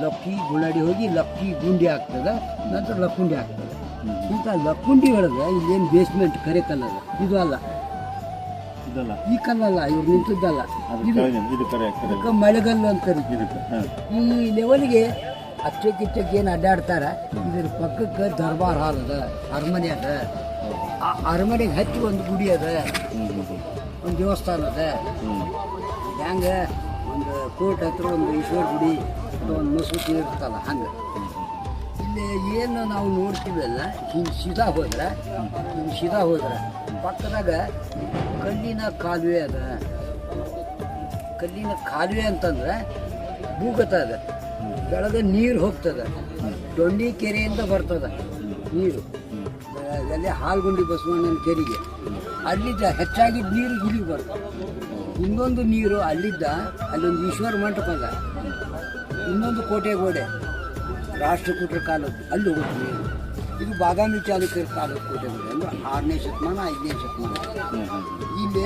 Lucky ಗುಳ್ಳಾಡಿ ಹೋಗಿ lucky ಗುಂಡಿ ಆಗ್ತದೆ ನಂತರ ಲಕ್ಕುಂಡಿ ಆಗ್ತದೆ. ಇಂಥ ಲಕ್ಕುಂಡಿ ಒಳಗೆ ಇಲ್ಲೇನು ಬೇಸ್ಮೆಂಟ್ ಕರೆ ಕಲ್ಲಲ್ಲ ಇದು ಅಲ್ಲ. ಇದಲ್ಲ. ಈ ಕಲ್ಲಲ್ಲ ಇವ್ರು ನಿಂತಿದ್ದಲ್ಲ. ಇದು ಮಳೆಗಲ್ಲು ಅಂತ ಈ ಲೆವೆಲ್ಗೆ ಅಚ್ಚಕ್ಕಿಚ್ಚಕ್ಕೆ ಏನು ಅಡ್ಡಾಡ್ತಾರ ಇದ್ರ ಪಕ್ಕಕ್ಕೆ ದರ್ಬಾರ್ ಹಾಲ್ ಅದ ಅರಮನೆ ಅದ. ಆ ಅರಮನೆಗೆ ಹಚ್ಚಿ ಒಂದು ಗುಡಿ ಅದ ಒಂದು ದೇವಸ್ಥಾನ ಅದ. ಹ್ಯಾಂಗ? ಹೆಂಗೆ ಒಂದು ಕೋರ್ಟ್ ಹತ್ರ ಒಂದು ಈಶ್ವರ ಗುಡಿ. ಒಂದು ಮಸೂತಿ ಇರ್ತಲ್ಲ ಹಂಗೆ. ಇಲ್ಲಿ ಏನು ನಾವು ನೋಡ್ತೀವಲ್ಲ ಹಿಂಗೆ ಸೀದಾ ಹೋದ್ರೆ, ಹಿಂಗೆ ಸೀದಾ ಹೋದ್ರೆ, ಪಕ್ಕದಾಗ ಕಲ್ಲಿನ ಕಾಲುವೆ ಅದ. ಕಲ್ಲಿನ ಕಾಲುವೆ ಅಂತಂದ್ರೆ ಭೂಗತ ಅದ. ಕೆಳಗೆ ನೀರು ಹೋಗ್ತದೆ. ದೊಂಡಿ ಕೆರೆಯಿಂದ ಬರ್ತದೆ ನೀರು. ಅಲ್ಲಿ ಹಾಲ್ಗುಂಡಿ ಬಸವಣ್ಣನ ಕೆರೆಗೆ. ಅಲ್ಲಿದ್ದ ಹೆಚ್ಚಾಗಿ ನೀರು ಇಲ್ಲಿಗೆ ಬರ್ತದೆ. ಇನ್ನೊಂದು ನೀರು ಅಲ್ಲಿದ್ದ, ಅಲ್ಲೊಂದು ಈಶ್ವರ ಮಂಟಪ ಅದ. ಇನ್ನೊಂದು ಕೋಟೆ ಗೋಡೆ ರಾಷ್ಟ್ರಕೂಟರ ಕಾಲದ್ದು ಅಲ್ಲಿ ಹೋಗುತ್ತೆ ಇದು ಬಾದಾಮಿ ಚಾಲುಕ್ಯರ ಕಾಲದ ಕೋಟೆ ಗೋಡೆ ಅಂದರೆ ಆರನೇ ಶತಮಾನ, ಐದನೇ ಶತಮಾನ. ಇಲ್ಲಿ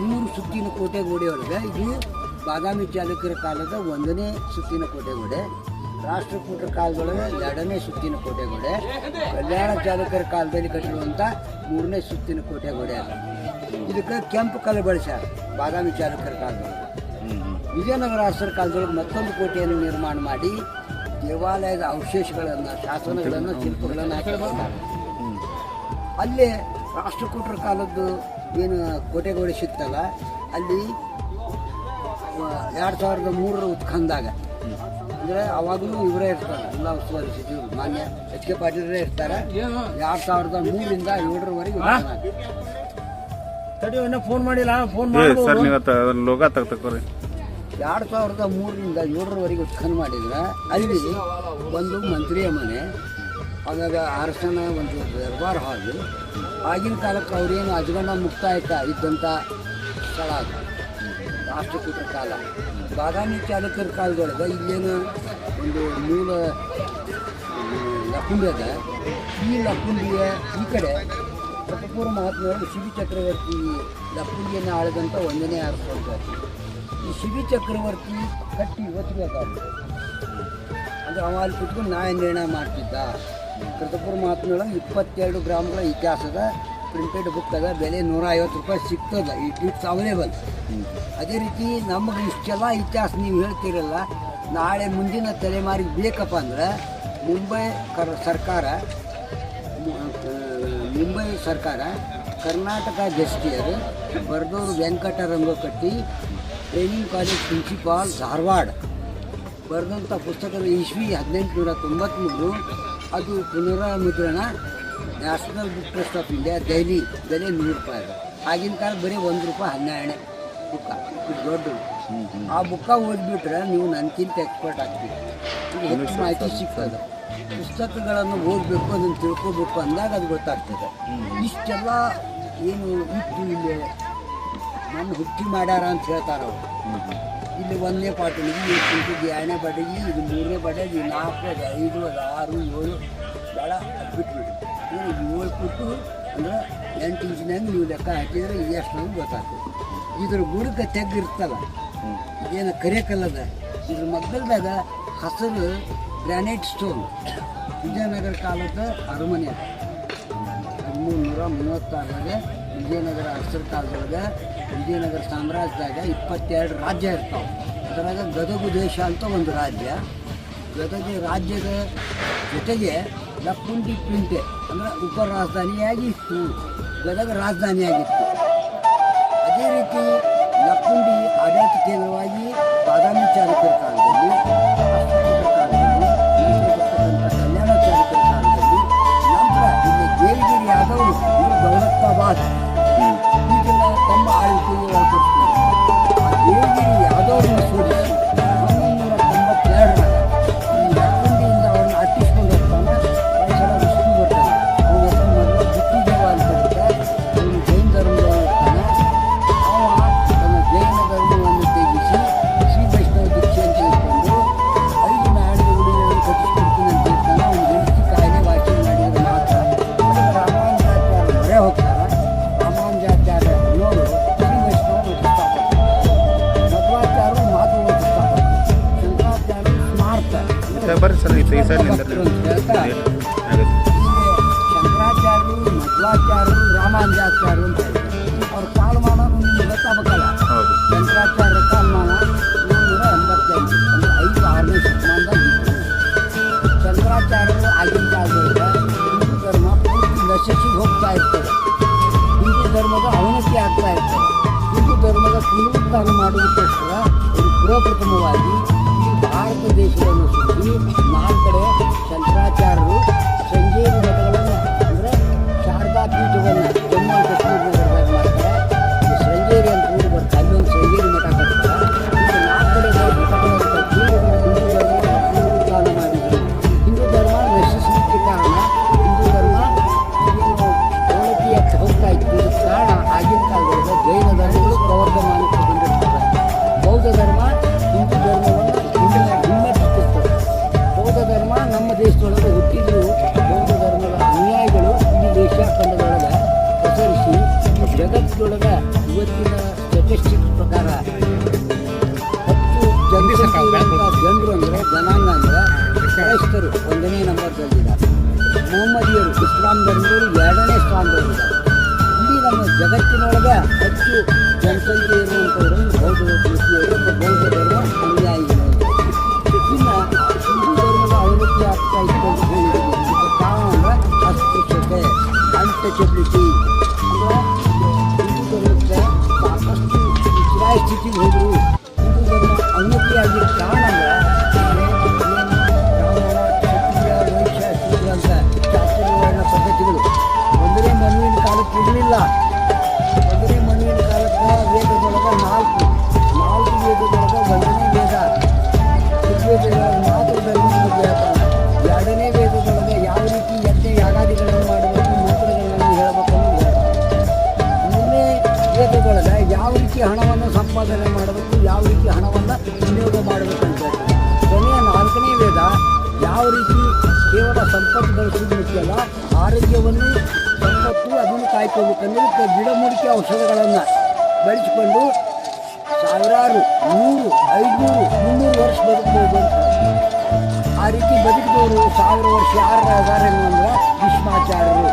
ಮೂರು ಸುತ್ತಿನ ಕೋಟೆ ಗೋಡೆ ಇದು ಬಾದಾಮಿ ಚಾಲುಕ್ಯರ ಕಾಲದ ಒಂದನೇ ಸುತ್ತಿನ ಕೋಟೆ ಗೋಡೆ ರಾಷ್ಟ್ರಕೂಟರ ಕಾಲದೊಳಗೆ ಎರಡನೇ ಸುತ್ತಿನ ಕೋಟೆ ಗೋಡೆ ಕಲ್ಯಾಣ ಚಾಲುಕ್ಯರ ಕಾಲದಲ್ಲಿ ಕಟ್ಟಿರುವಂಥ ಮೂರನೇ ಸುತ್ತಿನ ಕೋಟೆ ಗೋಡೆ ಅದ. ಇದಕ್ಕೆ ಕೆಂಪು ಕಲ್ಲು ಬಳಸ್ಯಾರ, ಬಾದಾಮಿ ಚಾಲುಕ್ಯರ ಕಾಲದೊಳಗೆ ವಿಜಯನಗರ ಅರಸರ ಕಾಲದೊಳಗೆ ಮತ್ತೊಂದು ಕೋಟೆಯನ್ನು ನಿರ್ಮಾಣ ಮಾಡಿ ದೇವಾಲಯದ ಅವಶೇಷಗಳನ್ನು ಶಾಸನಗಳನ್ನು ಶಿಲ್ಪಗಳನ್ನು ಹಾಕಿರ್ತಾರೆ ಅಲ್ಲಿ ರಾಷ್ಟ್ರಕೂಟರ ಕಾಲದ್ದು ಏನು ಕೋಟೆಗೋಡೆ ಸಿಕ್ತಲ್ಲ ಅಲ್ಲಿ ಎರಡು ಸಾವಿರದ ಮೂರರ ಉತ್ಖಂದಾಗ ಅಂದರೆ ಅವಾಗಲೂ ಇವರೇ ಇರ್ತಾರೆ ಜಿಲ್ಲಾ ಉಸ್ತುವಾರಿ ಸಚಿವರು ಮಾನ್ಯ ಎಚ್ ಕೆ ಪಾಟೀಲರೇ ಇರ್ತಾರೆ. ಎರಡು ಸಾವಿರದ ಮೂರರಿಂದ ಏಳರವರೆಗೆ ಫೋನ್ ಮಾಡಿಲ್ಲ ಫೋನ್ ಮಾಡಿ ಲೋಗ ತಗ್ತಕ್ಕೋರಿ ಎರಡು ಸಾವಿರದ ಮೂರರಿಂದ ಏಳರವರೆಗೆ ಉತ್ಖನ ಮಾಡಿದ್ರೆ ಅಲ್ಲಿ ಒಂದು ಮಂತ್ರಿಯ ಮನೆ ಆಗಾಗ ಅರಸನ ಒಂದು ದರ್ಬಾರ್ ಹಾಲು ಆಗಿನ ಕಾಲಕ್ಕೆ ಅವ್ರೇನು ಅಜಗಣ್ಣ ಮುಕ್ತಾಯಕ ಇದ್ದಂಥ ಸ್ಥಳ ಅದು. ರಾಷ್ಟ್ರಕೂಟರ ಕಾಲ. ಬಾದಾಮಿ ಚಾಲಕರ ಕಾಲದೊಳಗೆ ಇಲ್ಲೇನು ಒಂದು ಮೂಲ ಲಕುಂಡಿ ಅದ ಈ ಲಕುಂಡಿಯ ಈ ಕಡೆ ಪ್ರಪೂರ್ವ ಮಹಾತ್ಮರು ಶಿವಿ ಚಕ್ರವರ್ತಿ ಲಕುಂಡಿಯನ್ನು ಆಳಿದಂಥ ಒಂದನೇ ಹೇಳ್ತೀವಿ. ಈ ಶಿವಿ ಚಕ್ರವರ್ತಿ ಕಟ್ಟಿ ಇವತ್ತಿಗೆ ಅದಾವ. ಅಂದರೆ ಅವ ಅಲ್ಲಿ ಕುತ್ಕೊಂಡು ನಾಯ ನಿರ್ಣಯ ಮಾಡ್ತಿದ್ದ. ಕೃತಪುರ ಮಹಾತ್ಮೊಳಗೆ ಇಪ್ಪತ್ತೆರಡು ಗ್ರಾಮಗಳ ಇತಿಹಾಸದ ಪ್ರಿಂಟೆಡ್ ಬುಕ್ ಅದ, ಬೆಲೆ ನೂರ ಐವತ್ತು ರೂಪಾಯಿ ಸಿಗ್ತದ ಇಟ್ ಇಟ್ಸ್ ಅವೈಲೇಬಲ್ ಅದೇ ರೀತಿ ನಮಗೆ ಇಷ್ಟೆಲ್ಲ ಇತಿಹಾಸ ನೀವು ಹೇಳ್ತೀರಲ್ಲ, ನಾಳೆ ಮುಂದಿನ ತಲೆಮಾರಿಗೆ ಬೇಕಪ್ಪ ಅಂದ್ರೆ ಮುಂಬೈ ಕರ್ ಸರ್ಕಾರ ಮುಂಬೈ ಸರ್ಕಾರ ಕರ್ನಾಟಕ ಜಸ್ಟಿಯರ್ ಬರ್ದೂರು Venkata Rangakatti training college principal Dharwad. ಬರೆದಂಥ ಪುಸ್ತಕದ ಇಸ್ವಿ ಹದಿನೆಂಟುನೂರ ತೊಂಬತ್ತ್ಮೂರು ಅದು ಪುನರಾಮುದ್ರಣ national book trust of India Delhi ಬೆಲೆ ನೂರು ರೂಪಾಯಿ ಅದು. ಆಗಿನ ಕಾಲ ಬರೀ ಒಂದು ರೂಪಾಯಿ ಹನ್ನೆರಡನೇ ಬುಕ್ಕ. ಇದು ದೊಡ್ಡದು. ಆ ಬುಕ್ಕ ಓದ್ಬಿಟ್ರೆ ನೀವು ನನಗಿಂತ ಎಕ್ಸ್ಪರ್ಟ್ ಆಗ್ತೀವಿ ಹೆಚ್ಚು ಮಾಹಿತಿ ಸಿಗ್ತದೆ. ಪುಸ್ತಕಗಳನ್ನು ಓದಬೇಕು ಅದನ್ನು ತಿಳ್ಕೋಬೇಕು ಅಂದಾಗ ಅದು ಗೊತ್ತಾಗ್ತದೆ. ಇಷ್ಟೆಲ್ಲ ಏನು ಇತ್ತು ಇಲ್ಲಿ? ನನ್ನ ಹುಟ್ಟಿ ಮಾಡ್ಯಾರ ಅಂತ ಹೇಳ್ತಾರೆ ಅವರು. ಇಲ್ಲಿ ಒಂದನೇ ಪಾಟಲಿಗೆ ಇಲ್ಲಿ ಕುಂತಿದ್ದು ಎರಡನೇ ಪಾಟಲಿಗೆ ಇದು ಮೂರನೇ ಪಾಟಲಿಗೆ ಇದು ನಾಲ್ಕು ಅದು ಐದು ಅದು ಆರು ಏಳು. ಭಾಳ ಅದ್ಭುತ ಬಿಟ್ಬಿಡಿ ಇನ್ನು ಏಳು ಕೊಟ್ಟು ಅಂದ್ರೆ ಎಂಟು ಇಂಚಿನಾಗ ನೀವು ಲೆಕ್ಕ ಹಾಕಿದ್ರೆ ಇದು ಎಷ್ಟು ಅಂತ ಗೊತ್ತಾಗ್ತದೆ. ಇದ್ರ ಬುಡಕ್ಕೆ ತೆಗ್ಗಿರ್ತಲ್ಲ. ಏನು ಕರೆ ಕಲ್ಲದ ಇದ್ರ ಮಗ್ಗಲ್ದಾಗ ಹಸಿರು ಗ್ರಾನೈಟ್ ಸ್ಟೋನ್. ವಿಜಯನಗರ ಕಾಲದ ಅರಮನೆ. ಅದು. ಹದಿಮೂರು ನೂರ ಮೂವತ್ತಾರರಾಗ ವಿಜಯನಗರ ಅರಸರ ಕಾಲದೊಳಗೆ ವಿಜಯನಗರ ಸಾಮ್ರಾಜ್ಯದಾಗ ಇಪ್ಪತ್ತೆರಡು ರಾಜ್ಯ ಇರ್ತಾವೆ. ಅದರಾಗ ಗದಗು ದೇಶ ಅಂತ ಒಂದು ರಾಜ್ಯ. ಗದಗ ರಾಜ್ಯದ ಜೊತೆಗೆ ಲಕ್ಕುಂಡಿ ಪಿಂಟೆ ಅಂದರೆ ಉಪ ರಾಜಧಾನಿಯಾಗಿ ಇತ್ತು ಗದಗ ರಾಜಧಾನಿಯಾಗಿತ್ತು. ಅದೇ ರೀತಿ ಲಕ್ಕುಂಡಿ ಆಡಳಿತ ಕೇಂದ್ರವಾಗಿ ಬಾದಾಮಿ ಚಾಲುಕ್ಯರ ಕಾಲದಲ್ಲಿ ಇದು ದೌಲತ್ತಾಬಾದ್ ಸರ್. ಶಂಕರಾಚಾರ್ಯರು ಮಧ್ವಾಚಾರ್ಯರು ಅಂತ ಅವ್ರ ಕಾಲಮಾನ ನಿಮ್ಗೆ ಗೊತ್ತಾಗಬೇಕಲ್ಲ? ಶಂಕರಾಚಾರ್ಯರ ಕಾಲಮಾನ ಏಳ್ನೂರ ಎಂಬತ್ತೆಂಟು ಐದು ಆರನೇ ಶತಮಾನದಾಗ ಶಂಕರಾಚಾರ್ಯರು ಆಗಿನ ಕಾಲದೊಳಗೆ ಹಿಂದೂ ಧರ್ಮ ಪೂರ್ತಿ ಹೋಗ್ತಾ ಇರ್ತದೆ. ಹಿಂದೂ ಧರ್ಮದ ಅವನತಿ ಆಗ್ತಾ ಇರ್ತದೆ. ಹಿಂದೂ ಧರ್ಮದ ಪುನರುತ್ಥಾನ ಮಾಡುವುದಕ್ಕೋಸ್ಕರ ಪುರಪ್ರಥಮವಾಗಿ ಭಾರತ ದೇಶವನ್ನು ಸುತ್ತಿ ನಾಲ್ಕು ಕಡೆ ಶಂಕರಾಚಾರ್ಯರು ಶೃಂಗೇರಿ ಮಠಗಳನ್ನು ಅಂದರೆ ಶಾರದಾ ಪೀಠವನ್ನು ಇಸ್ಲಾಂ ಧರ್ಮದವರು ಎರಡನೇ ಸ್ಥಾನದಲ್ಲಿದ್ದಾರೆ ಇಲ್ಲಿ ನಮ್ಮ ಜಗತ್ತಿನೊಳಗೆ ಹೆಚ್ಚು ಜನಸಂಖ್ಯೆ ಇರುವಂಥವರು ಬೌದ್ಧ ಬೌದ್ಧ ಧರ್ಮ ಅನುಯಾಯಿಗಳು ಇನ್ನು ಹಿಂದೂ ಧರ್ಮದ ಅವನತಿ ಆಗ್ತಾ ಇತ್ತು ಅಂತ ಹೇಳಿದ್ರು ಕಾರಣ ಆರೋಗ್ಯವನ್ನು ಸಂಪತ್ತು ಅದನ್ನು ಕಾಯ್ಕೋಬೇಕಂದ್ರೆ ಗಿಡಮೂಲಿಕೆ ಔಷಧಗಳನ್ನು ಬೆಳೆಸಿಕೊಂಡು ಸಾವಿರಾರು ನೂರು, ಐದುನೂರು, ಮುನ್ನೂರು ವರ್ಷ ಬದುಕಬಹುದು ಅಂತ. ಆ ರೀತಿ ಬದುಕಿದವರು ಸಾವಿರ ವರ್ಷ ಯಾರು ಅದಾರೆ ಅಂದರೆ ಭೀಷ್ಮಾಚಾರ್ಯರು.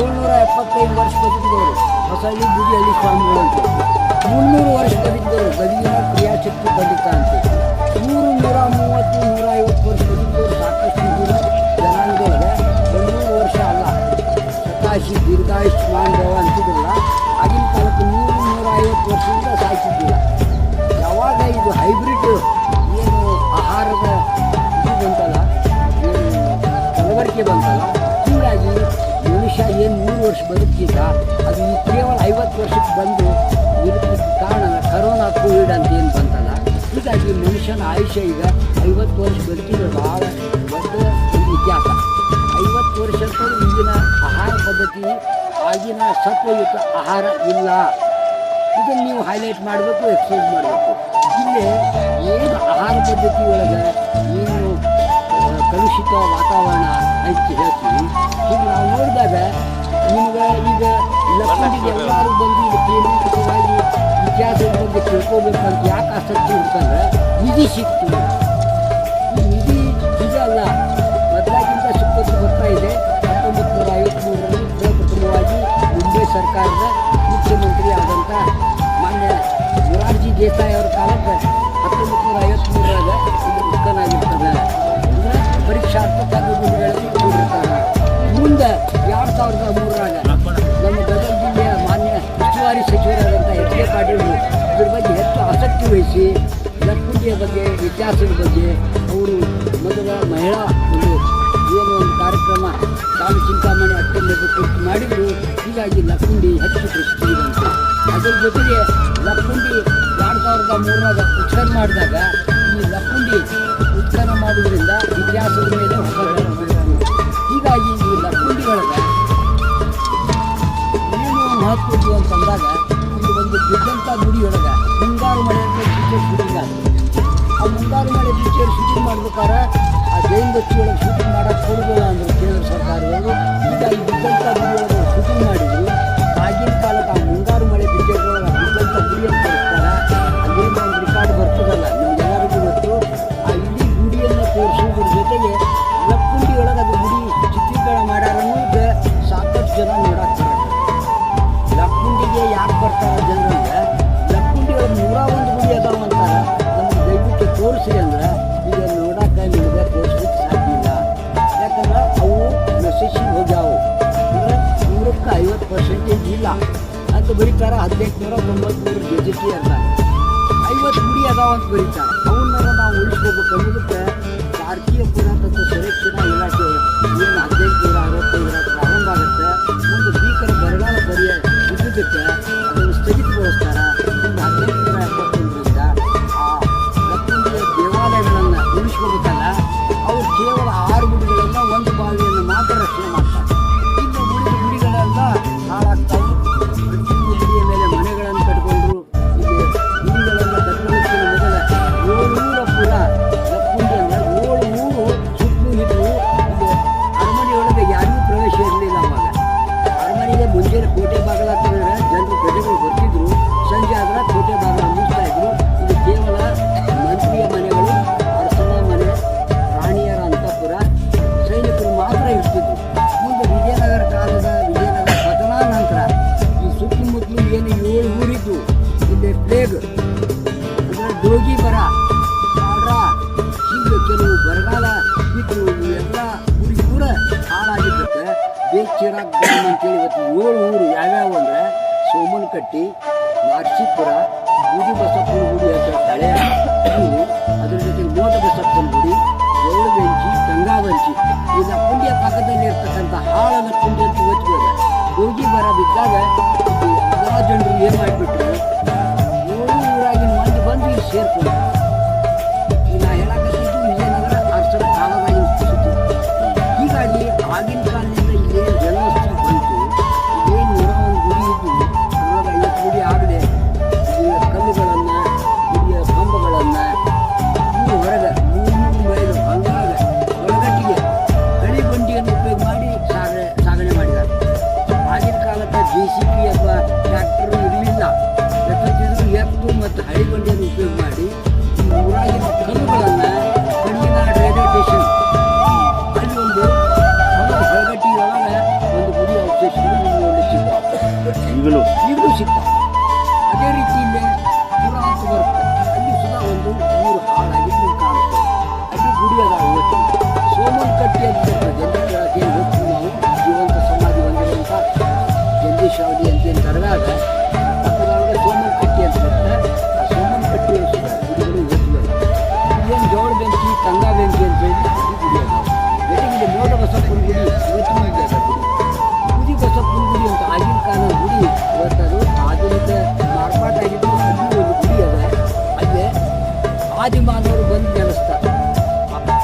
ಏಳ್ನೂರ ಎಪ್ಪತ್ತೈದು ವರ್ಷ ಬದುಕಿದವರು ಹೊಸಳ್ಳಿ ಬುದಿಹಳ್ಳಿ ಸ್ವಾಮಿಗಳು ಅಂತ ಮುನ್ನೂರು ವರ್ಷ ಬದುಕಿದವರು ಗದಿಗಿನ ಕ್ರಿಯಾಶಕ್ತಿ ಪಂಡಿತ ಅಂತ. ನೂರು, ನೂರ ಮೂವತ್ತು, ನೂರ ಐವತ್ತು ವರ್ಷ ಬದುಕಿದವರು ಸಾಕಷ್ಟು ಶತಾಶಿ ದೀರ್ಘಾಯುಷ್ಮಾನ್ ಭವ ಅಂತಿದ್ರಲ್ಲ ಆಗಿನ ಕಾಲಕ್ಕೆ ನೂರು ನೂರ ಐವತ್ತು ವರ್ಷದಿಂದ ಸಾಯ್ತಿದ್ದಿಲ್ಲ ಯಾವಾಗ ಇದು ಹೈಬ್ರಿಡ್ ಏನು ಆಹಾರದ ಇದು ಬಂತಲ್ಲ, ಏನು ಕಲಬರಿಕೆ ಬಂತಲ್ಲ, ಹೀಗಾಗಿ ಮನುಷ್ಯ ಏನು ನೂರು ವರ್ಷ ಬದುಕಿದ್ದ, ಅದು ಈ ಕೇವಲ ಐವತ್ತು ವರ್ಷಕ್ಕೆ ಬಂದು ಇರೋದಕ್ಕೆ ಕಾರಣ ಕರೋನಾ ಕೋವಿಡ್ ಅಂತ ಏನು ಬಂತಲ್ಲ, ಹೀಗಾಗಿ ಮನುಷ್ಯನ ಆಯುಷ್ಯ ಈಗ ಐವತ್ತು ವರ್ಷ ಬದುಕಿದ್ರೆ ಭಾಳ ಪದ್ಧತಿ ಆಗಿನ ಸತ್ವಯುತ ಆಹಾರ ಇಲ್ಲ. ಇದನ್ನು ನೀವು ಹೈಲೈಟ್ ಮಾಡಬೇಕು ಎಕ್ಸ್ಚೇಂಜ್ ಮಾಡಬೇಕು. ಇಲ್ಲಿ ಏನು ಆಹಾರ ಪದ್ಧತಿ ಒಳಗೆ ಏನು ಕಲುಷಿತ ವಾತಾವರಣ ಅಂತ ಹೇಳ್ತೀವಿ. ಈಗ ನಾವು ನೋಡಿದಾಗ ನಿಮ್ಗೆ ಈಗ ಲಕ್ಷ್ಮಿಗೆ ಎಲ್ಲರೂ ಬಂದು ಇದು ಕೇಂದ್ರೀಕೃತವಾಗಿ ಇತಿಹಾಸದ ಬಗ್ಗೆ ತಿಳ್ಕೊಬೇಕಂತ ಯಾಕೆ ಆಸಕ್ತಿ ಇರ್ತಂದ್ರೆ ನಿಧಿ ಸಿಕ್ತು ದೇಸಾಯಿ ಅವರ ಕಾಲಕ್ಕೆ ಹತ್ತೊಂಬತ್ತು ನೂರ ಐವತ್ತ್ಮೂರರಾಗ ಅಂದರೆ ಪರೀಕ್ಷಾತ್ಮಕ ಗುರುಗಳಲ್ಲಿ ಮುಂದೆ ಎರಡು ಸಾವಿರದ ಮೂರರಾಗ ನಮ್ಮ ಗದಗ ಜಿಲ್ಲೆಯ ಮಾನ್ಯ ಉಸ್ತುವಾರಿ ಸಚಿವರಾದಂಥ ಎಚ್ ಕೆ ಪಾಟೀಲ್ ಇದ್ರ ಬಗ್ಗೆ ಹೆಚ್ಚು ಆಸಕ್ತಿ ವಹಿಸಿ ಲಕ್ಕುಂಡಿಯ ಬಗ್ಗೆ, ಇತಿಹಾಸದ ಬಗ್ಗೆ ಅವರು ಮೊದಲ ಮಹಿಳಾ ಒಂದು ಏನು ಒಂದು ಕಾರ್ಯಕ್ರಮ ತಾನು ಚಿಂತಾಮಣಿ ಅತ್ಯಂತ ಮಾಡಿದ್ರು. ಹೀಗಾಗಿ ಲಕ್ಕುಂಡಿ ಹೆಚ್ಚು ಪ್ರಸಿದ್ಧಿ ಅದರ ಜೊತೆಗೆ ಲಕ್ಕುಂಡಿ ಎರಡು ಸಾವಿರದ ಮೂರರಾಗ ಉಚ್ಚಾರ ಮಾಡಿದಾಗ ಈ ಲಕ್ಕುಂಡಿ ಉಚ್ಚಾರ ಮಾಡುವುದರಿಂದ ಇತಿಹಾಸದ ಮೇಲೆ ಹೊಸ. ಹೀಗಾಗಿ ಈ ಲಕ್ಕುಂಡಿಗಳಿಗೆ ಏನು ಮಹತ್ವದ್ದು ಅಂತಂದಾಗ ಇಲ್ಲಿ ಒಂದು ಬಿದ್ದಂಥ ಗುಡಿಯೊಳಗೆ ಮುಂಗಾರು ಮಳೆ ಶೂಟಿಂಗ್ ಆ ಮುಂಗಾರು ಮಳೆ ಪಿಕ್ಚರ್ ಶೂಟಿಂಗ್ ಮಾಡ್ಬೇಕಾದ್ರೆ ಆ ಜೈನ್ ಬಚ್ಚಿಯೊಳಗೆ ಒಳಗೆ ಶೂಟಿಂಗ್ ಮಾಡೋಕ್ಕೆ ಕೊಡೋದಿಲ್ಲ ಅಂದರು ಕೇಂದ್ರ ಸರ್ಕಾರದವರು ಹೀಗಾಗಿ ಬಿದ್ದಂಥ ಗುಡಿಯೊಳಗೆ ಪರ್ಸೆಂಟೇಜ್ ಇಲ್ಲ. ಅಂತ ಬರೀತಾರೆ, ಹದಿನೆಂಟುನೂರ ತೊಂಬತ್ತ್ಮೂರು ಟಿ ಅಂತ. ಐವತ್ತು ಗುಡಿ ಅದಾವ ಅಂತ ಬರೀತಾರೆ. ಅವನ್ನ ನಾವು ಉಳಿಸ್ಕೋಬೇಕು ಅನ್ನೋದಕ್ಕೆ ಭಾರತೀಯ ಪುರಾತತ್ವ ಸಂರಕ್ಷಣಾ ಇಲಾಖೆ ಏನು ಹದಿನೆಂಟುನೂರ ಅರವತ್ತೈದರ ಪ್ರಾರಂಭ ಆಗುತ್ತೆ, ಒಂದು ಭೀಕರ ಬರಗಾಲ ಬರೆಯ ಇದ್ದಕ್ಕೆ ಅದನ್ನು ಸ್ಥಗಿತಗೊಳಿಸ್ತಾರೆ? ಅಂತೇಳಿ ಏಳು ಊರು, ಯಾವ್ಯಾವ ಅಂದ್ರೆ ಸೋಮನಕಟ್ಟಿ ನರಸೀಪುರ ಬೂದಿ ಬಸಪ್ಪನ ಗುಡಿ ಅಂತ ಹಳೆ ಅದರ ಜೊತೆ ಮೋದ ಬಸಪ್ಪನ ಗುಡಿ ಗೌಳಗಂಚಿ ಗಂಗಾವಂಚಿ ಈಗ ಪುಂಡಿಯ ಪಕ್ಕದಲ್ಲಿ ಇರ್ತಕ್ಕಂಥ ಹಾಳನ ಪುಂಡಿ ಅಂತ ಇವತ್ತಿಗೆ ಹೋಗಿ ಬರ ಬಿದ್ದಾಗ ಎಲ್ಲ ಜನರು ಏನು ಮಾಡಿಬಿಟ್ರು, ಏಳು ಊರಾಗಿನ ಮಂದಿ ಬಂದು ಇಲ್ಲಿ ಸೇರ್ಕೊಂಡು